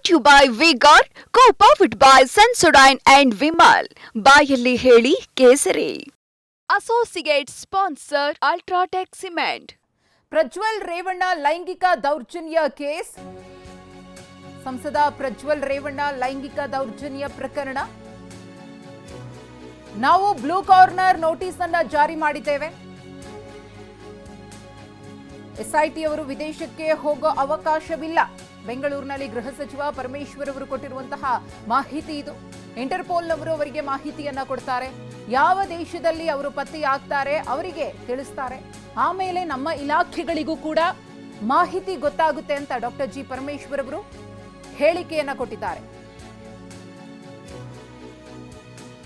Brought you by Vigor co powered by Sensodyne and Vimal ಬಾಯಲ್ಲಿ ಹೇಳಿ ಕೇಸರಿ. Associate sponsor UltraTech cement Prajwal Revanna ಲೈಂಗಿಕ ದೌರ್ಜನ್ಯ case. ಸಂಸದ ಪ್ರಜ್ವಲ್ ರೇವಣ್ಣ ಲೈಂಗಿಕ ದೌರ್ಜನ್ಯ ಪ್ರಕರಣ. ನಾವು ಬ್ಲೂ ಕಾರ್ನರ್ ನೋಟಿಸ್ ಅನ್ನ ಜಾರಿ ಮಾಡಿದ್ದೇವೆ. ಎಸ್ಐಟಿ ಅವರು ವಿದೇಶಕ್ಕೆ ಹೋಗೋ ಅವಕಾಶವಿಲ್ಲ. ಬೆಂಗಳೂರಿನಲ್ಲಿ ಗೃಹ ಸಚಿವ ಪರಮೇಶ್ವರ್ ಅವರು ಕೊಟ್ಟಿರುವಂತಹ ಮಾಹಿತಿ ಇದು. ಇಂಟರ್ಪೋಲ್ನವರು ಅವರಿಗೆ ಮಾಹಿತಿಯನ್ನ ಕೊಡ್ತಾರೆ. ಯಾವ ದೇಶದಲ್ಲಿ ಅವರು ಪತ್ತೆಯಾಗ್ತಾರೆ ಅವರಿಗೆ ತಿಳಿಸ್ತಾರೆ. ಆಮೇಲೆ ನಮ್ಮ ಇಲಾಖೆಗಳಿಗೂ ಕೂಡ ಮಾಹಿತಿ ಗೊತ್ತಾಗುತ್ತೆ ಅಂತ ಡಾಕ್ಟರ್ ಜಿ ಪರಮೇಶ್ವರ್ ಅವರು ಹೇಳಿಕೆಯನ್ನ ಕೊಟ್ಟಿದ್ದಾರೆ.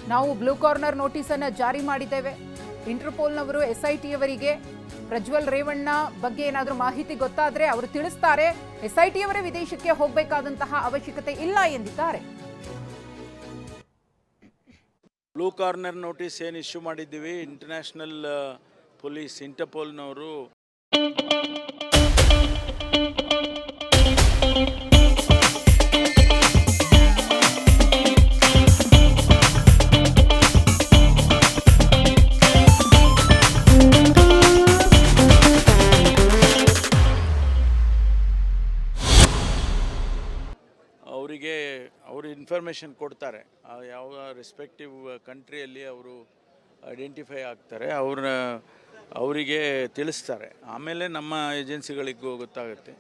ನಾವು ಬ್ಲೂ ಕಾರ್ನರ್ ನೋಟಿಸ್ ಅನ್ನ ಜಾರಿ ಮಾಡಿದ್ದೇವೆ. ಇಂಟರ್ಪೋಲ್ನವರು ಎಸ್ಐಟಿ ಅವರಿಗೆ ಪ್ರಜ್ವಲ್ ರೇವಣ್ಣ ಬಗ್ಗೆ ಏನಾದರೂ ಮಾಹಿತಿ ಗೊತ್ತಾದರೆ ಅವರು ತಿಳಿಸ್ತಾರೆ. ಎಸ್ಐಟಿ ಅವರೇ ವಿದೇಶಕ್ಕೆ ಹೋಗಬೇಕಾದಂತಹ ಅವಶ್ಯಕತೆ ಇಲ್ಲ ಎಂದಿದ್ದಾರೆ. ಬ್ಲೂ ಕಾರ್ನರ್ ನೋಟಿಸ್ ಏನು ಇಶ್ಯೂ ಮಾಡಿದ್ದೀವಿ? ಇಂಟರ್ನ್ಯಾಷನಲ್ ಪೊಲೀಸ್, ಇಂಟರ್ಪೋಲ್ನವರು ಇನ್ಫಾರ್ಮೇಷನ್ ಕೊಡ್ತಾರೆ. ಯಾವ ರೆಸ್ಪೆಕ್ಟಿವ್ ಕಂಟ್ರಿಯಲ್ಲಿ ಅವರು ಐಡೆಂಟಿಫೈ ಆಗ್ತಾರೆ ಅವ್ರ ಅವರಿಗೆ ತಿಳಿಸ್ತಾರೆ. ಆಮೇಲೆ ನಮ್ಮ ಏಜೆನ್ಸಿಗಳಿಗೂ ಗೊತ್ತಾಗುತ್ತೆ.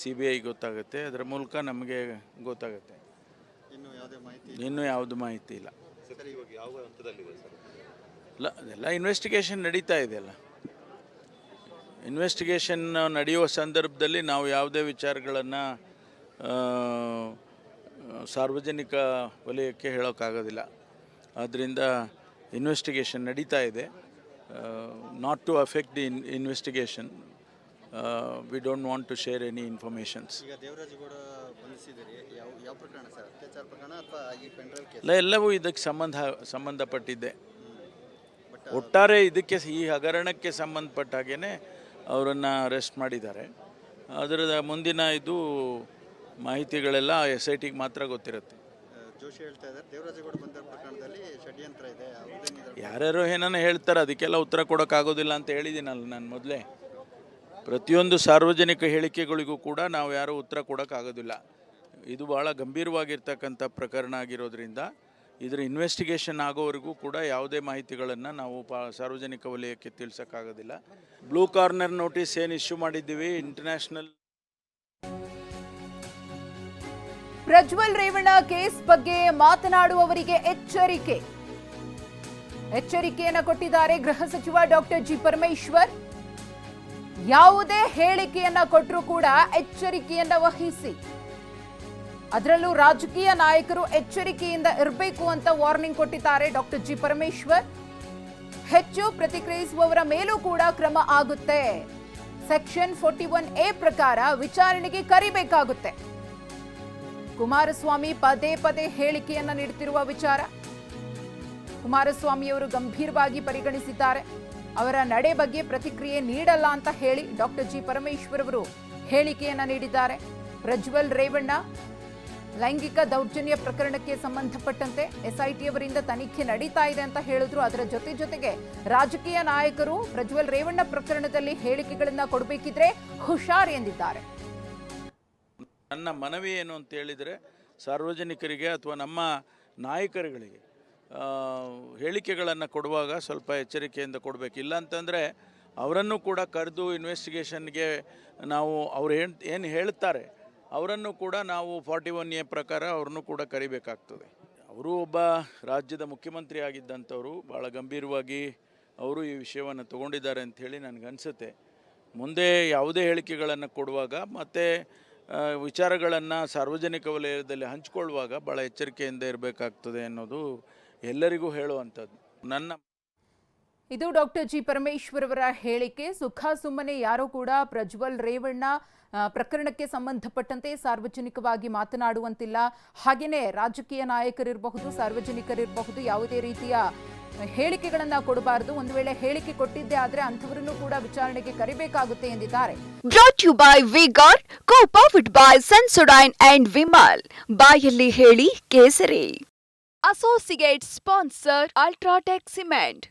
ಸಿ ಬಿ ಐ ಗೊತ್ತಾಗುತ್ತೆ. ಅದರ ಮೂಲಕ ನಮಗೆ ಗೊತ್ತಾಗುತ್ತೆ. ಇನ್ನೂ ಯಾವುದು ಮಾಹಿತಿ ಇಲ್ಲ? ಇಲ್ಲ. ಅದೆಲ್ಲ ಇನ್ವೆಸ್ಟಿಗೇಷನ್ ನಡೀತಾ ಇದೆ ಅಲ್ಲ. ಇನ್ವೆಸ್ಟಿಗೇಷನ್ ನಡೆಯುವ ಸಂದರ್ಭದಲ್ಲಿ ನಾವು ಯಾವುದೇ ವಿಚಾರಗಳನ್ನು ಸಾರ್ವಜನಿಕ ವಲಯಕ್ಕೆ ಹೇಳೋಕ್ಕಾಗೋದಿಲ್ಲ. ಆದ್ದರಿಂದ ಇನ್ವೆಸ್ಟಿಗೇಷನ್ ನಡೀತಾ ಇದೆ. Not to affect the in investigation we don't want to share any informations ಇಲ್ಲ ಎಲ್ಲವೂ ಇದಕ್ಕೆ ಸಂಬಂಧ ಸಂಬಂಧಪಟ್ಟಿದ್ದೆ. ಒಟ್ಟಾರೆ ಇದಕ್ಕೆ ಈ ಹಗರಣಕ್ಕೆ ಸಂಬಂಧಪಟ್ಟ ಹಾಗೇ ಅವರನ್ನು ಅರೆಸ್ಟ್ ಮಾಡಿದ್ದಾರೆ. ಅದರ ಮುಂದಿನ ಇದು ಮಾಹಿತಿಗಳೆಲ್ಲ ಎಸ್ ಐ ಟಿಗೆ ಮಾತ್ರ ಗೊತ್ತಿರುತ್ತೆ. ಜೋಶಿ ಹೇಳ್ತಾ ಇದ್ದಾರೆ. ಬಂದ ಪ್ರಕರಣದಲ್ಲಿ ಷಡ್ಯಂತ್ರ ಇದೆ. ಯಾರ್ಯಾರೋ ಏನಾನ ಹೇಳ್ತಾರೆ ಅದಕ್ಕೆಲ್ಲ ಉತ್ತರ ಕೊಡೋಕ್ಕಾಗೋದಿಲ್ಲ ಅಂತ ಹೇಳಿದ್ದೀನಲ್ಲ ನಾನು ಮೊದಲೇ. ಪ್ರತಿಯೊಂದು ಸಾರ್ವಜನಿಕ ಹೇಳಿಕೆಗಳಿಗೂ ಕೂಡ ನಾವು ಯಾರೂ ಉತ್ತರ ಕೊಡೋಕ್ಕಾಗೋದಿಲ್ಲ ಇದು ಭಾಳ ಗಂಭೀರವಾಗಿರ್ತಕ್ಕಂಥ ಪ್ರಕರಣ ಆಗಿರೋದ್ರಿಂದ ಇದರ ಇನ್ವೆಸ್ಟಿಗೇಷನ್ ಆಗೋವರೆಗೂ ಕೂಡ ಯಾವುದೇ ಮಾಹಿತಿಗಳನ್ನು ನಾವು ಪಾ ಸಾರ್ವಜನಿಕ ವಲಯಕ್ಕೆ ತಿಳಿಸೋಕ್ಕಾಗೋದಿಲ್ಲ ಬ್ಲೂ ಕಾರ್ನರ್ ನೋಟಿಸ್ ಏನು ಇಶ್ಯೂ ಮಾಡಿದ್ದೀವಿ? ಇಂಟರ್ನ್ಯಾಷನಲ್ ಪ್ರಜ್ವಲ್ ರೇವಣ್ಣ ಕೇಸ್ ಬಗ್ಗೆ ಮಾತನಾಡುವವರಿಗೆ ಎಚ್ಚರಿಕೆ. ಎಚ್ಚರಿಕೆಯನ್ನು ಕೊಟ್ಟಿದ್ದಾರೆ ಗೃಹ ಸಚಿವ ಡಾಕ್ಟರ್ ಜಿ ಪರಮೇಶ್ವರ್. ಯಾವುದೇ ಹೇಳಿಕೆಯನ್ನ ಕೊಟ್ಟರೂ ಕೂಡ ಎಚ್ಚರಿಕೆಯನ್ನ ವಹಿಸಿ. ಅದರಲ್ಲೂ ರಾಜಕೀಯ ನಾಯಕರು ಎಚ್ಚರಿಕೆಯಿಂದ ಇರಬೇಕು ಅಂತ ವಾರ್ನಿಂಗ್ ಕೊಟ್ಟಿದ್ದಾರೆ ಡಾಕ್ಟರ್ ಜಿ ಪರಮೇಶ್ವರ್. ಹೆಚ್ಚು ಪ್ರತಿಕ್ರಿಯಿಸುವವರ ಮೇಲೂ ಕೂಡ ಕ್ರಮ ಆಗುತ್ತೆ. ಸೆಕ್ಷನ್ ಫೋರ್ಟಿ ಒನ್ ಎ ಪ್ರಕಾರ ವಿಚಾರಣೆಗೆ ಕರಿಬೇಕಾಗುತ್ತೆ. ಕುಮಾರಸ್ವಾಮಿ ಪದೇ ಪದೇ ಹೇಳಿಕೆಯನ್ನ ನೀಡುತ್ತಿರುವ ವಿಚಾರ. ಕುಮಾರಸ್ವಾಮಿಯವರು ಗಂಭೀರವಾಗಿ ಪರಿಗಣಿಸಿದ್ದಾರೆ. ಅವರ ನಡೆ ಬಗ್ಗೆ ಪ್ರತಿಕ್ರಿಯೆ ನೀಡಲ್ಲ ಅಂತ ಹೇಳಿ ಡಾಕ್ಟರ್ ಜಿ ಪರಮೇಶ್ವರ್ ಅವರು ಹೇಳಿಕೆಯನ್ನ ನೀಡಿದ್ದಾರೆ. ಪ್ರಜ್ವಲ್ ರೇವಣ್ಣ, ಲೈಂಗಿಕ ದೌರ್ಜನ್ಯ ಪ್ರಕರಣಕ್ಕೆ ಸಂಬಂಧಪಟ್ಟಂತೆ ಎಸ್ಐಟಿ ಅವರಿಂದ ತನಿಖೆ ನಡೀತಾ ಇದೆ ಅಂತ ಹೇಳಿದ್ರು. ಅದರ ಜೊತೆ ಜೊತೆಗೆ ರಾಜಕೀಯ ನಾಯಕರು ಪ್ರಜ್ವಲ್ ರೇವಣ್ಣ ಪ್ರಕರಣದಲ್ಲಿ ಹೇಳಿಕೆಗಳನ್ನ ಕೊಡಬೇಕಿದ್ರೆ ಹುಷಾರ್ ಎಂದಿದ್ದಾರೆ. ನನ್ನ ಮನವಿ ಏನು ಅಂತ ಹೇಳಿದರೆ ಸಾರ್ವಜನಿಕರಿಗೆ ಅಥವಾ ನಮ್ಮ ನಾಯಕರುಗಳಿಗೆ ಹೇಳಿಕೆಗಳನ್ನು ಕೊಡುವಾಗ ಸ್ವಲ್ಪ ಎಚ್ಚರಿಕೆಯಿಂದ ಕೊಡಬೇಕು. ಇಲ್ಲ ಅಂತಂದರೆ ಅವರನ್ನು ಕೂಡ ಕರೆದು ಇನ್ವೆಸ್ಟಿಗೇಷನ್ಗೆ ನಾವು ಅವ್ರು ಏನು ಏನು ಹೇಳ್ತಾರೆ ಅವರನ್ನು ಕೂಡ ನಾವು ಫಾರ್ಟಿ ಒನ್ ಎ ಪ್ರಕಾರ ಅವ್ರನ್ನು ಕೂಡ ಕರಿಬೇಕಾಗ್ತದೆ. ಅವರು ಒಬ್ಬ ರಾಜ್ಯದ ಮುಖ್ಯಮಂತ್ರಿ ಆಗಿದ್ದಂಥವರು ಭಾಳ ಗಂಭೀರವಾಗಿ ಅವರು ಈ ವಿಷಯವನ್ನು ತಗೊಂಡಿದ್ದಾರೆ ಅಂಥೇಳಿ ನನಗನ್ಸುತ್ತೆ. ಮುಂದೆ ಯಾವುದೇ ಹೇಳಿಕೆಗಳನ್ನು ಕೊಡುವಾಗ ಮತ್ತು ವಿಚಾರಗಳನ್ನು ಸಾರ್ವಜನಿಕ ವಲಯದಲ್ಲಿ ಹಂಚಿಕೊಳ್ಳುವಾಗ ಭಾಳ ಎಚ್ಚರಿಕೆಯಿಂದ ಇರಬೇಕಾಗ್ತದೆ ಅನ್ನೋದು ಎಲ್ಲರಿಗೂ ಹೇಳುವಂಥದ್ದು. ನನ್ನ ಇದು ಡಾಕ್ಟರ್ ಜಿ ಪರಮೇಶ್ವರ್ ಅವರ ಹೇಳಿಕೆ. ಸುಖ ಸುಮ್ಮನೆ ಯಾರೂ ಕೂಡ ಪ್ರಜ್ವಲ್ ರೇವಣ್ಣ ಪ್ರಕರಣಕ್ಕೆ ಸಂಬಂಧಪಟ್ಟಂತೆ ಸಾರ್ವಜನಿಕವಾಗಿ ಮಾತನಾಡುವಂತಿಲ್ಲ. ಹಾಗೆಯೇ ರಾಜಕೀಯ ನಾಯಕರಿರಬಹುದು, ಸಾರ್ವಜನಿಕರಿರಬಹುದು, ಯಾವುದೇ ರೀತಿಯ ಹೇಳಿಕೆಗಳನ್ನ ಕೊಡಬಾರದು. ಒಂದು ವೇಳೆ ಹೇಳಿಕೆ ಕೊಟ್ಟಿದ್ದೆ ಆದ್ರೆ ಅಂಥವರನ್ನು ಕೂಡ ವಿಚಾರಣೆಗೆ ಕರಿಬೇಕಾಗುತ್ತೆ ಎಂದಿದ್ದಾರೆ. Brought you by Vigor co-powered by Sensodyne and Vimal ಬಾಯಲ್ಲಿ ಹೇಳಿ ಕೇಸರಿ. Associate sponsor UltraTech cement